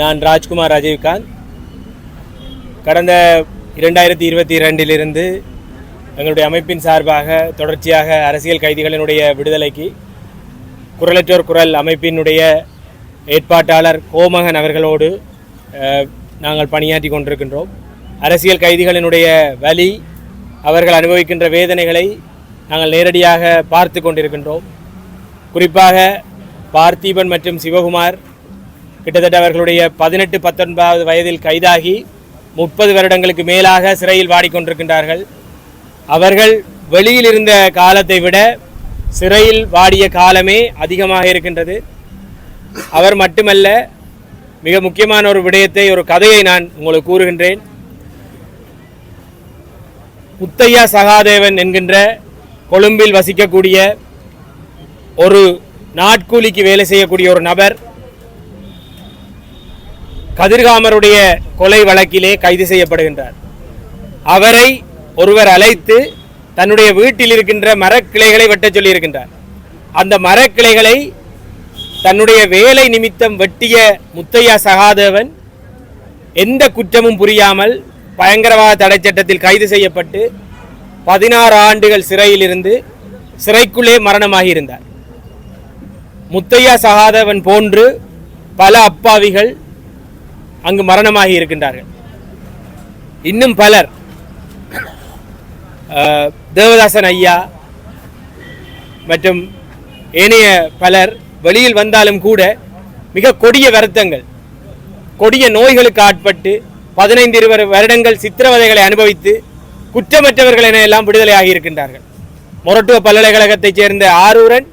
நான் ராஜ்குமார் ராஜீவ்காந்த் கடந்த இரண்டாயிரத்தி இருபத்தி இரண்டிலிருந்து எங்களுடைய அமைப்பின் சார்பாக தொடர்ச்சியாக அரசியல் கைதிகளினுடைய விடுதலைக்கு குரலற்றோர் குரல் அமைப்பினுடைய ஏற்பாட்டாளர் கோமகன் அவர்களோடு நாங்கள் பணியாற்றி கொண்டிருக்கின்றோம். அரசியல் கைதிகளினுடைய வலி அவர்கள் அனுபவிக்கின்ற வேதனைகளை நாங்கள் நேரடியாக பார்த்து கொண்டிருக்கின்றோம். குறிப்பாக பார்த்திபன் மற்றும் சிவகுமார் கிட்டத்தட்ட அவர்களுடைய பதினெட்டு பத்தொன்பதாவது வயதில் கைதாகி முப்பது வருடங்களுக்கு மேலாக சிறையில் வாடிக்கொண்டிருக்கின்றார்கள். அவர்கள் வெளியில் இருந்த காலத்தை விட சிறையில் வாடிய காலமே அதிகமாக இருக்கின்றது. அவர் மட்டுமல்ல மிக முக்கியமான ஒரு விடயத்தை ஒரு கதையை நான் உங்களுக்கு கூறுகின்றேன். முத்தையா சகாதேவன் என்கின்ற கொழும்பில் வசிக்கக்கூடிய ஒரு நாட்கூலிக்கு வேலை செய்யக்கூடிய ஒரு நபர் கதிர்காமருடைய கொலை வழக்கிலே கைது செய்யப்படுகின்றார். அவரை ஒருவர் அழைத்து தன்னுடைய வீட்டில் இருக்கின்ற மரக்கிளைகளை வெட்டச் சொல்லியிருக்கின்றார். அந்த மரக்கிளைகளை தன்னுடைய வேலை நிமித்தம் வெட்டிய முத்தையா சகாதேவன் எந்த குற்றமும் புரியாமல் பயங்கரவாத தடை சட்டத்தில் கைது செய்யப்பட்டு பதினாறு ஆண்டுகள் சிறையில் இருந்து சிறைக்குள்ளே மரணமாகியிருந்தார். முத்தையா சகாதேவன் போன்று பல அப்பாவிகள் அங்கு மரணமாகி இருக்கின்றார்கள். இன்னும் பலர் தேவதாசன் ஐயா மற்றும் ஏனைய பலர் வெளியில் வந்தாலும் கூட மிக கொடிய வருத்தங்கள் கொடிய நோய்களுக்கு ஆட்பட்டு பதினைந்து இருபது வருடங்கள் சித்திரவதைகளை அனுபவித்து குற்றமற்றவர்கள் என எல்லாம் விடுதலையாகி இருக்கின்றார்கள். மொரட்டுவ பல்கலைக்கழகத்தைச் சேர்ந்த ஆரூரன்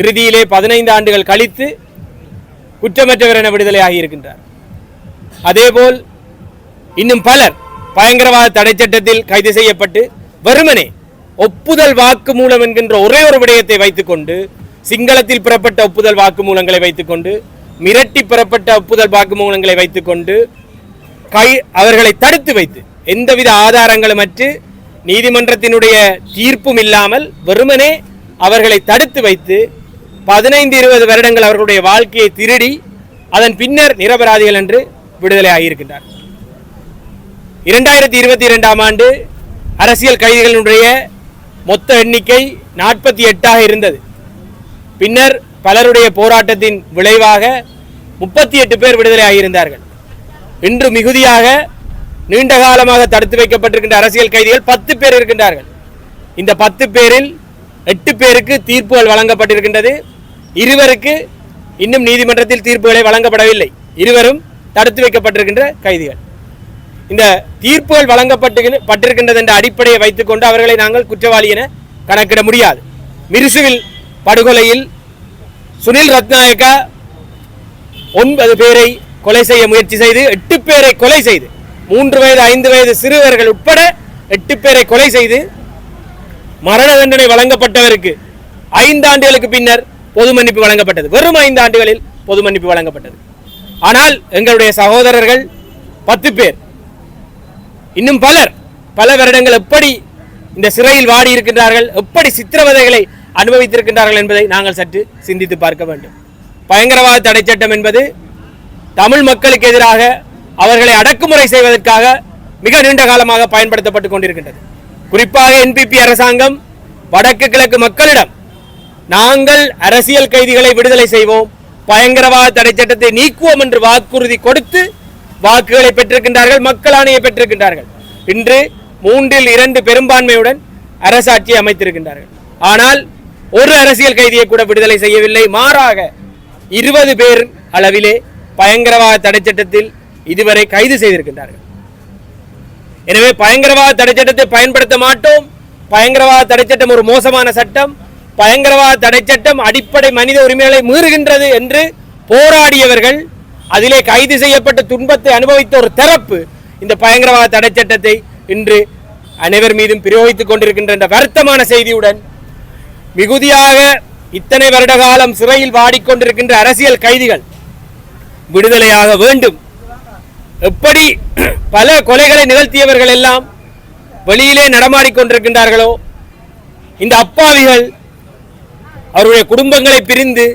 இறுதியிலே பதினைந்து ஆண்டுகள் கழித்து குற்றமற்றவர் என விடுதலையாகி இருக்கின்றார். அதேபோல் இன்னும் பலர் பயங்கரவாத தடை சட்டத்தில் கைது செய்யப்பட்டு வெறுமனே ஒப்புதல் வாக்குமூலம் என்கின்ற ஒரே ஒரு விடயத்தை வைத்துக்கொண்டு சிங்களத்தில் பெறப்பட்ட ஒப்புதல் வாக்குமூலங்களை வைத்துக்கொண்டு மிரட்டி பெறப்பட்ட ஒப்புதல் வாக்குமூலங்களை வைத்துக்கொண்டு கை அவர்களை தடுத்து வைத்து எந்தவித ஆதாரங்களும் அற்று நீதிமன்றத்தினுடைய தீர்ப்பும் இல்லாமல் வெறுமனே அவர்களை தடுத்து வைத்து பதினைந்து இருபது வருடங்கள் அவர்களுடைய வாழ்க்கையை திருடி அதன் பின்னர் நிரபராதிகள் என்று விடுதலை ஆகியிருக்கின்றார் இரண்டாயிரத்தி இருபத்தி இரண்டாம் ஆண்டு அரசியல் கைதிகளினுடைய மொத்த எண்ணிக்கை நாற்பத்தி எட்டாக இருந்தது. பின்னர் பலருடைய போராட்டத்தின் விளைவாக முப்பத்தி எட்டு பேர் விடுதலை ஆகியிருந்தார்கள் இன்று மிகுதியாக நீண்ட காலமாக தடுத்து வைக்கப்பட்டிருக்கின்ற அரசியல் கைதிகள் பத்து பேர் இருக்கின்றார்கள். இந்த பத்து பேரில் எட்டு பேருக்கு தீர்ப்புகள் வழங்கப்பட்டிருக்கின்றது. இருவருக்கு இன்னும் நீதிமன்றத்தில் தீர்ப்புகளை வழங்கப்படவில்லை. இருவரும் தடுத்து வைக்கப்பட்டிருக்கின்ற கைதிகள். இந்த தீர்ப்புகள் வழங்கப்பட்டு பட்டிருக்கின்றது என்ற அடிப்படையை வைத்துக்கொண்டு அவர்களை நாங்கள் குற்றவாளி என கணக்கிட முடியாது. மிருசுவில் படுகொலையில் சுனில் ரத்நாயக்கா ஒன்பது பேரை கொலை செய்ய முயற்சி செய்து எட்டு பேரை கொலை செய்து மூன்று வயது ஐந்து வயது சிறுவர்கள் உட்பட எட்டு பேரை கொலை செய்து மரண தண்டனை வழங்கப்பட்டவருக்கு ஐந்து ஆண்டுகளுக்கு பின்னர் பொது மன்னிப்பு வழங்கப்பட்டது. வெறும் ஐந்து ஆண்டுகளில் பொது மன்னிப்பு வழங்கப்பட்டது. ஆனால் எங்களுடைய சகோதரர்கள் பத்து பேர். இன்னும் பலர் பல வருடங்கள் எப்படி இந்த சிறையில் வாடி இருக்கின்றார்கள் எப்படி சித்திரவதைகளை அனுபவித்திருக்கின்றார்கள் என்பதை நாங்கள் சற்று சிந்தித்து பார்க்க வேண்டும். பயங்கரவாத தடை சட்டம் என்பது தமிழ் மக்களுக்கு எதிராக அவர்களை அடக்குமுறை செய்வதற்காக மிக நீண்ட காலமாக பயன்படுத்தப்பட்டு கொண்டிருக்கின்றது. குறிப்பாக என்பிபி அரசாங்கம் வடக்கு கிழக்கு மக்களிடம் நாங்கள் அரசியல் கைதிகளை விடுதலை செய்வோம் பயங்கரவாத தடை சட்டத்தை நீக்குவோம் என்று வாக்குறுதி கொடுத்து வாக்குகளை பெற்றிருக்கின்றார்கள் மக்கள் ஆணையை பெற்றிருக்கின்றார்கள். இன்று மூன்றில் இரண்டு பெரும்பான்மையுடன் அரசாட்சியை அமைத்திருக்கின்றார்கள். ஆனால் ஒரு அரசியல் கைதியை கூட விடுதலை செய்யவில்லை. மாறாக இருபது பேர் அளவிலே பயங்கரவாத தடை சட்டத்தில் இதுவரை கைது செய்திருக்கின்றார்கள். எனவே பயங்கரவாத தடை சட்டத்தை பயன்படுத்த மாட்டோம். பயங்கரவாத தடை சட்டம் ஒரு மோசமான சட்டம். பயங்கரவாத தடை சட்டம் அடிப்படை மனித உரிமைகளை மீறுகின்றது என்று போராடியவர்கள் அதிலே கைது செய்யப்பட்ட துன்பத்தை அனுபவித்த ஒரு தரப்பு இந்த பயங்கரவாத தடை சட்டத்தை இன்று அனைவர் மீதும் பிரயோகித்துக் கொண்டிருக்கின்ற என்ற வருத்தமான செய்தியுடன் மிகுதியாக இத்தனை வருட காலம் சிறையில் வாடிக்கொண்டிருக்கின்ற அரசியல் கைதிகள் விடுதலையாக வேண்டும். எப்படி பல கொலைகளை நிகழ்த்தியவர்கள் எல்லாம் வெளியிலே நடமாடிக்கொண்டிருக்கின்றார்களோ இந்த அப்பாவிகள் அவருடைய குடும்பங்களை பிரிந்து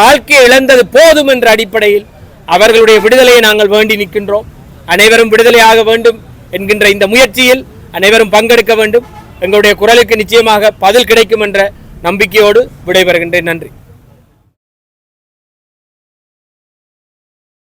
வாழ்க்கையை இழந்தது போதும் என்ற அடிப்படையில் அவர்களுடைய விடுதலையை நாங்கள் வேண்டி நிற்கின்றோம். அனைவரும் விடுதலையாக வேண்டும் என்கின்ற இந்த முயற்சியில் அனைவரும் பங்கெடுக்க வேண்டும். எங்களுடைய குரலுக்கு நிச்சயமாக பதில் கிடைக்கும் என்ற நம்பிக்கையோடு விடைபெறுகின்றேன். நன்றி.